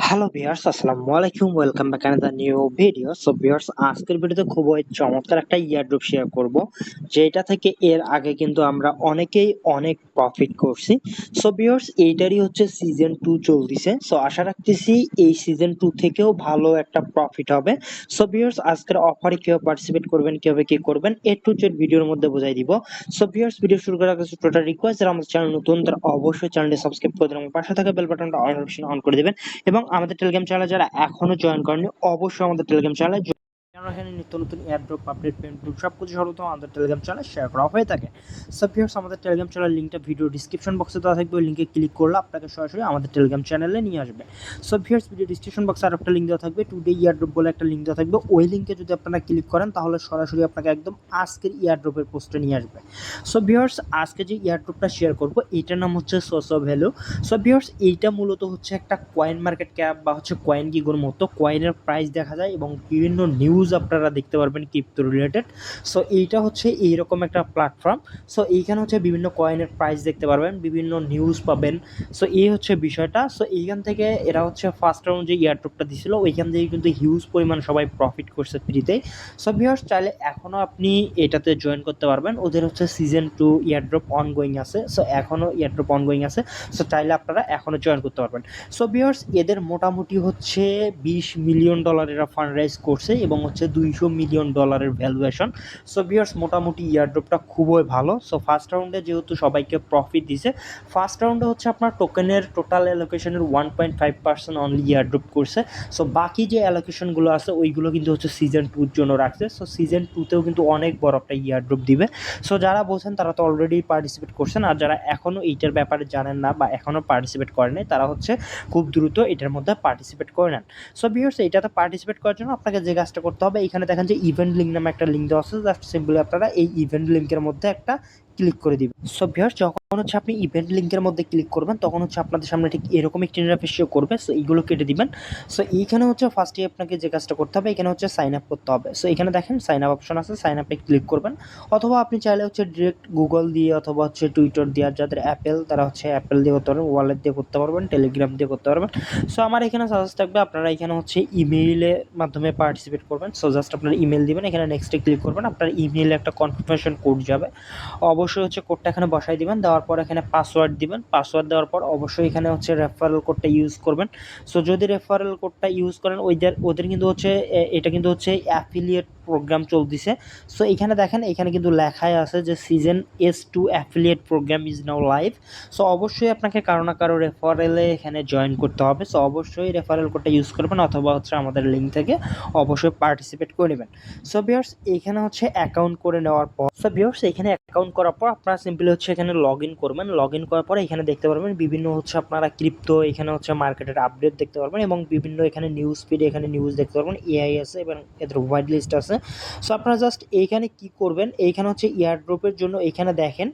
Hello viewers আসসালামু আলাইকুম। Welcome back another new video so viewers আজকের ভিডিওতে খুবই চমৎকার একটা ইয়ারড্রপ শেয়ার করব, যেটা থেকে এর আগে কিন্তু আমরা অনেকেই অনেক প্রফিট করছি। সো ভিউয়ার্স এইটারই হচ্ছে সিজন টু চলতেছে। সো আশা রাখতেছি এই সিজন টু থেকেও ভালো একটা প্রফিট হবে। সো ভিউয়ার্স আজকের অফারে কীভাবে পার্টিসিপেট করবেন, কীভাবে কি করবেন, এ টু জেড ভিডিওর মধ্যে বোঝাই দিব। সো ভিউয়ার্স ভিডিও শুরু করার আগে টোটাল রিকোয়েস্ট যারা আমাদের চ্যানেল নতুন, তারা অবশ্যই চ্যানেলটি সাবস্ক্রাইব করে দেবেন পাশে থাকা বেল বাটনটা অন অন করে দিবেন এবং আমাদের টেলিগ্রাম চ্যানেলে যারা এখনও জয়েন করেনি অবশ্যই আমাদের টেলিগ্রাম চ্যানেলে এখানে নিত্য নতুন এয়ারড্রপ আপডেট পেমেন্ট সব কিছু সর্বপ্রথম আমাদের টেলিগ্রাম চ্যানেলে শেয়ার করা হয়ে থাকে। সো ভিউয়ার্স আমাদের টেলিগ্রাম চ্যানেল লিঙ্কটা ভিডিও ডিসক্রিপশন বক্সে দেওয়া থাকবে। ওই লিঙ্কে ক্লিক করলে আপনাকে সরাসরি আমাদের টেলিগ্রাম চ্যানেলে নিয়ে আসবে। সো ভিউয়ার্স ভিডিও ডিসক্রিপশন বক্সে আর একটা লিঙ্ক দেওয়া থাকবে। টুডে ইয়ারড্রপ বলে একটা লিঙ্ক দেওয়া থাকবে। ওই লিঙ্কে যদি আপনারা ক্লিক করেন, তাহলে সরাসরি আপনাকে একদম আজকের ইয়ারড্রপের পোস্টে নিয়ে আসবে। সো ভিউয়ার্স আজকে যে ইয়ারড্রপটা শেয়ার করব এইটার নাম হচ্ছে সোসো ভ্যালু সো ভিউয়ার্স এইটা মূলত হচ্ছে একটা কয়েন মার্কেট ক্যাপ বা হচ্ছে কয়েন গিগোর মতো। কয়েনের প্রাইস দেখা যায় এবং বিভিন্ন নিউজ আপনারা দেখতে পারবেন ক্রিপ্টো রিলেটেড সো এইটা হচ্ছে এইরকম একটা প্ল্যাটফর্ম সো এইখানে হচ্ছে বিভিন্ন কয়েনের প্রাইস দেখতে পারবেন, বিভিন্ন নিউজ পাবেন। সো এই হচ্ছে বিষয়টা। সো এইখান থেকে এরা হচ্ছে ফার্স্ট রাউন্ড যে ইয়ারড্রপটা দিছিল, ওইখান থেকে কিন্তু হিউজ পরিমাণ সবাই প্রফিট করছে ফ্রিতে সো ভিউয়ার্স চাইলে এখনও আপনি এটাতে জয়েন করতে পারবেন। ওদের হচ্ছে সিজন টু ইয়ারড্রপ অনগোয়িং আছে। সো এখনও ইয়ারড্রপ অনগোয়িং আছে। সো চাইলে আপনারা এখনও জয়েন করতে পারবেন। সো ভিউয়ার্স এদের মোটামুটি হচ্ছে বিশ মিলিয়ন ডলার এরা ফান্ড রাইজ করছে এবং হচ্ছে দুইশো মিলিয়ন ডলারের ভ্যালুয়েশন সো ভিউয়ার্স মোটামুটি ইয়ারড্রপটা খুবই ভালো। সো ফার্স্ট রাউন্ডে যেহেতু সবাইকে প্রফিট দিছে ফার্স্ট রাউন্ডে হচ্ছে আপনার টোকেনের total অ্যালোকেশনের one point five percent only airdrop করছে। সো বাকি যে অ্যালোকেশনগুলো আছে, ওইগুলো কিন্তু হচ্ছে সিজন টুর জন্য রাখছে। সো সিজন টুতেও কিন্তু অনেক বড় একটা ইয়ারড্রপ দিবে। সো যারা বলছেন, তারা তো অলরেডি পার্টিসিপেট করছেন। আর যারা এখনও এইটার ব্যাপারে জানেন না বা এখনও পার্টিসিপেট করেনি তারা হচ্ছে খুব দ্রুত এটার মধ্যে পার্টিসিপেট করে নেন। সো ভিউয়ার্স এটাতে পার্টিসিপেট করার জন্য আপনাকে যে কাজটা করতে হবে এখানে দেখেন যে ইভেন্ট লিঙ্ক নামে একটা লিঙ্ক দেওয়া আছে জাস্ট সিম্পলি আপনারা এই ইভেন্ট লিঙ্কের মধ্যে একটা ক্লিক করে দিবেন। সো ভিউয়ার্স যখন হচ্ছে আপনি ইভেন্ট লিঙ্কের মধ্যে ক্লিক করবেন, তখন হচ্ছে আপনাদের সামনে ঠিক এরকম একটি ইন্টারফেস শো করবে। সো এইগুলো কেটে দিবেন। সো এইখানে হচ্ছে ফার্স্টে আপনাকে যে কাজটা করতে হবে, এখানে হচ্ছে সাইন আপ করতে হবে। সো এখানে দেখেন সাইন আপ অপশন আছে সাইন আপে ক্লিক করবেন। অথবা আপনি চাইলে হচ্ছে ডিরেক্ট গুগল দিয়ে অথবা হচ্ছে টুইটার দিয়ে যাদের অ্যাপেল তারা হচ্ছে অ্যাপেল দিয়ে করতে পারবেন ওয়ালেট দিয়ে করতে পারবেন টেলিগ্রাম দিয়ে করতে পারবেন। সো আমার এখানে সাজেস্ট থাকবে, আপনারা এখানে হচ্ছে ইমেইলের মাধ্যমে পার্টিসিপেট করবেন। সো জাস্ট আপনার ইমেল দিবেন, এখানে নেক্সটে ক্লিক করবেন। আপনার ইমেইলে একটা কনফার্মেশন কোড যাবে। অবশ্যই হচ্ছে কোডটা এখানে বসাই দিবেন, দেওয়ার পর এখানে পাসওয়ার্ড দিবেন। পাসওয়ার্ড দেওয়ার পর অবশ্যই এখানে হচ্ছে রেফারেল কোডটা ইউজ করবেন। সো যদি রেফারেল কোডটা ইউজ করেন, ওইদের, ওদের কিন্তু হচ্ছে এটা কিন্তু হচ্ছে অ্যাফিলিয়েট প্রোগ্রাম চলতেছে। সো এখানে দেখেন, এখানে কিন্তু লেখাই আছে যে season S two affiliate program is now live so অবশ্যই আপনাকে কারও না কারও রেফারেলে এখানে জয়েন করতে হবে। সো অবশ্যই রেফারেল কোডটা ইউজ করবেন অথবা হচ্ছে আমাদের লিঙ্ক থেকে অবশ্যই পার্টিসিপেট করে নেবেন। সো বিয়ার্স এখানে হচ্ছে অ্যাকাউন্ট করে নেওয়ার পর সো বিয়ার্স এখানে অ্যাকাউন্ট করার পর আপনারা সিম্পলি হচ্ছে এখানে লগ ইন করবেন। লগ ইন করার পর এখানে দেখতে পারবেন বিভিন্ন হচ্ছে আপনারা ক্রিপ্টো এখানে হচ্ছে মার্কেটের আপডেট দেখতে পারবেন এবং বিভিন্ন এখানে নিউজ ফিডে এখানে নিউজ দেখতে পারবেন। এআই আছে এবং এদের হোয়াইট লিস্ট আছে। সো আপনারা জাস্ট এইখানে কি করবেন? এইখানে হচ্ছে ইয়ারড্রপের জন্য এইখানে দেখেন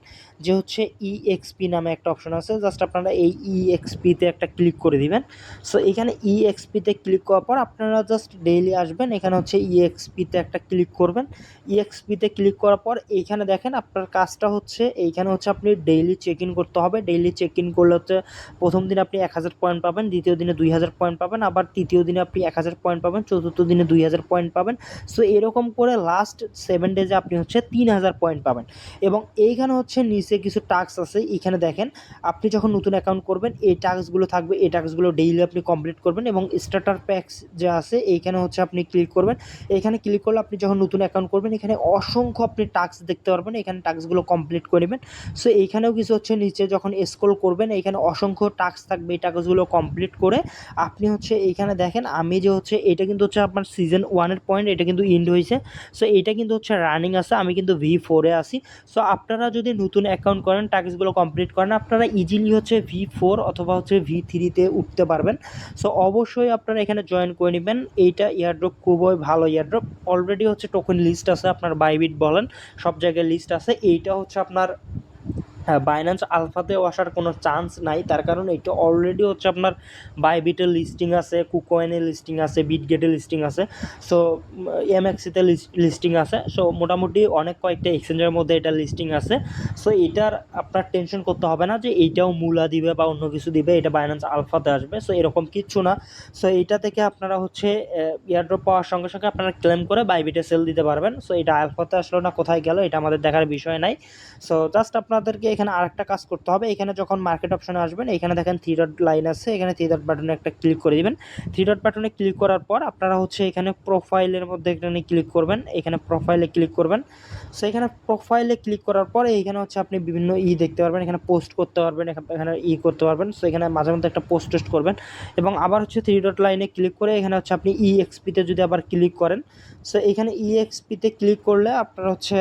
যে হচ্ছে ইএক্সপি নামে একটা অপশন আছে। জাস্ট আপনারা এই ইএক্সপিতে একটা ক্লিক করে দিবেন। সো এখানে ইএক্সপিতে ক্লিক করার পর আপনারা জাস্ট ডেইলি আসবেন। এখানে হচ্ছে ইএক্সপিতে একটা ক্লিক করবেন। ইএক্সপিতে ক্লিক করার পর এইখানে দেখেন আপনার কাজটা হচ্ছে এইখানে হচ্ছে আপনি ডেইলি চেক ইন করতে হবে। ডেইলি চেক ইন করলে হচ্ছে প্রথম দিনে আপনি এক হাজার পয়েন্ট পাবেন, দ্বিতীয় দিনে দুই হাজার পয়েন্ট পাবেন, আবার তৃতীয় দিনে আপনি এক হাজার পয়েন্ট পাবেন, চতুর্থ দিনে দুই হাজার পয়েন্ট পাবেন। সো এরকম করে লাস্ট সেভেন ডেজে আপনি হচ্ছে তিন হাজার পয়েন্ট পাবেন। এবং এইখানে হচ্ছে নিচে কিছু টাস্ক আছে এখানে দেখেন, আপনি যখন নতুন অ্যাকাউন্ট করবেন, এই টাস্কগুলো থাকবে, এই টাস্কগুলো ডেইলি আপনি কমপ্লিট করবেন এবং স্টার্টার প্যাক্স যে আছে, এইখানে হচ্ছে আপনি ক্লিক করবেন। এখানে ক্লিক করলে আপনি যখন নতুন অ্যাকাউন্ট করবেন, এখানে অসংখ্য আপনি টাস্ক দেখতে পারবেন, এখানে টাস্কগুলো কমপ্লিট করে নেবেন। সো এইখানেও কিছু হচ্ছে নিচে যখন স্ক্রল করবেন, এইখানে অসংখ্য টাস্ক থাকবে, এই টাস্কগুলো কমপ্লিট করে আপনি হচ্ছে এইখানে দেখেন, আমি যে হচ্ছে, এটা কিন্তু হচ্ছে আপনার সিজন ওয়ানের পয়েন্ট এটা কিন্তু ইন্ড হয়েছে। সো এইটা কিন্তু হচ্ছে রানিং আছে, আমি কিন্তু ভি ফোরে আসি সো আপনারা যদি নতুন অ্যাকাউন্ট করেন টাস্কগুলো কমপ্লিট করেন, আপনারা ইজিলি হচ্ছে ভি ফোর অথবা হচ্ছে ভি থ্রিতে উঠতে পারবেন। সো অবশ্যই আপনারা এখানে জয়েন করে নেবেন। এইটা ইয়ারড্রপ খুবই ভালো ইয়ারড্রপ অলরেডি হচ্ছে টোকেন লিস্ট আছে, আপনার বাইবিট বলেন, সব জায়গায় লিস্ট আছে। এইটা হচ্ছে আপনার বাইন্যান্স আলফাতেও আসার কোনো চান্স নাই। তার কারণ এটা অলরেডি হচ্ছে আপনার বাইবিটের লিস্টিং আছে কুকয়েনের লিস্টিং আছে বিটগেটের লিস্টিং আছে। সো এমএক্সিতে লিস্টিং আছে। সো মোটামুটি অনেক কয়েকটা এক্সচেঞ্জের মধ্যে এটা লিস্টিং আছে। সো এটার আপনার টেনশন করতে হবে না যে এইটাও মূলা দিবে বা অন্য কিছু দিবে, এটা বাইন্যান্স আলফাতে আসবে। সো এরকম কিচ্ছু না। সো এইটা থেকে আপনারা হচ্ছে ইয়ারড্রপ পাওয়ার সঙ্গে সঙ্গে আপনারা ক্লেম করে বাইবিটে সেল দিতে পারবেন। সো এটা আলফাতে আসলো না, কোথায় গেল, এটা আমাদের দেখার বিষয় নাই। সো জাস্ট আপনাদেরকে এখানে আরেকটা কাজ করতে হবে। এখানে যখন মার্কেট অপশনে আসবেন, এখানে দেখেন থ্রি ডট লাইন আছে। এখানে থ্রি ডট বাটনে একটা ক্লিক করে দিবেন। থ্রি ডট বাটনে ক্লিক করার পর আপনারা হচ্ছে এখানে প্রোফাইলের মধ্যে এখানে ক্লিক করবেন। এখানে প্রোফাইলে ক্লিক করবেন। সো এখানে প্রোফাইলে ক্লিক করার পরে এখানে হচ্ছে আপনি বিভিন্ন ই দেখতে পারবেন। এখানে পোস্ট করতে পারবেন, এখানে- ই করতে পারবেন। সো এখানে মাঝে মধ্যে একটা পোস্ট টোস্ট করবেন। এবং আবার হচ্ছে থ্রি ডট লাইনে ক্লিক করে এখানে হচ্ছে আপনি ই এক্সপিতে যদি আবার ক্লিক করেন সো এখানে ই এক্সপিতে ক্লিক করলে আপনারা হচ্ছে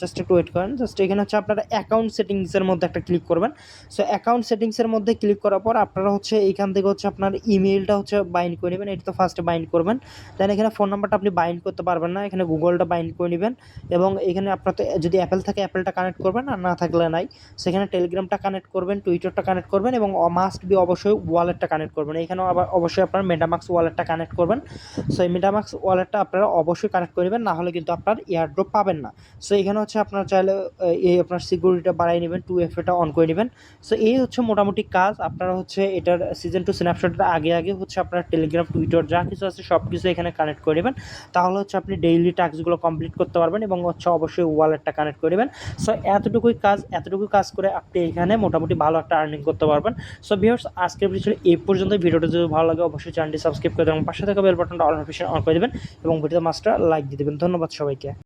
জাস্ট একটু ওয়েট করেন। জাস্ট এখানে হচ্ছে আপনারা অ্যাকাউন্ট সেটিংসের মধ্যে একটা ক্লিক করবেন। সো অ্যাকাউন্ট সেটিংসের মধ্যে ক্লিক করার পর আপনারা হচ্ছে এইখান থেকে হচ্ছে আপনার ইমেলটা হচ্ছে বাইন্ড করে নেবেন। এটা তো ফার্স্টে বাইন্ড করবেন। দেন এখানে ফোন নাম্বারটা আপনি বাইন্ড করতে পারবেন না। এখানে গুগলটা বাইন্ড করে নেবেন এবং এখানে আপনার তো যদি অ্যাপেল থাকে অ্যাপেলটা কানেক্ট করবেন আর না থাকলে নাই। সেখানে টেলিগ্রামটা কানেক্ট করবেন টুইটারটা কানেক্ট করবেন এবং মাস্ট বি অবশ্যই ওয়ালেটটা কানেক্ট করবেন। এখানেও আবার অবশ্যই আপনার মেটামাক্স ওয়ালেটটা কানেক্ট করবেন। সো এই মেটামাক্স ওয়ালেটটা আপনারা অবশ্যই কানেক্ট করে নেবেন। না হলে কিন্তু আপনার এয়ারড্রপ পাবেন না। সো এখানে হচ্ছে আপনার চাইলে এই আপনার সিকিউরিটিটা বাড়াই টু এফ এটা অন করে নেবেন। সো এই হচ্ছে মোটামুটি কাজ। আপনারা হচ্ছে এটার সিজন টু স্ন্যাপশটের আগে আগে হচ্ছে আপনার টেলিগ্রাম টুইটার যা কিছু আছে সব কিছু এখানে কানেক্ট করে নেবেন। তাহলে হচ্ছে আপনি ডেইলি টাস্কগুলো কমপ্লিট করতে পারবেন এবং হচ্ছে অবশ্যই ওয়ালেটটা কানেক্ট করে নেবেন। সো এতটুকুই কাজ, এতটুকু কাজ করে আপনি এখানে মোটামুটি ভালো একটা আর্নিং করতে পারবেন। সো ভিউয়ার্স আজকের ভিডিও এই পর্যন্ত। ভিডিওটা যদি ভালো লাগে, অবশ্যই চ্যানেলটি সাবস্ক্রাইব করে দেবেন পাশে থাকা বেল বাটনটা অল নোটিফিকেশন অন করে দেবেন এবং ভিডিও মাস্টার লাইক দিয়ে দেবেন। ধন্যবাদ সবাইকে।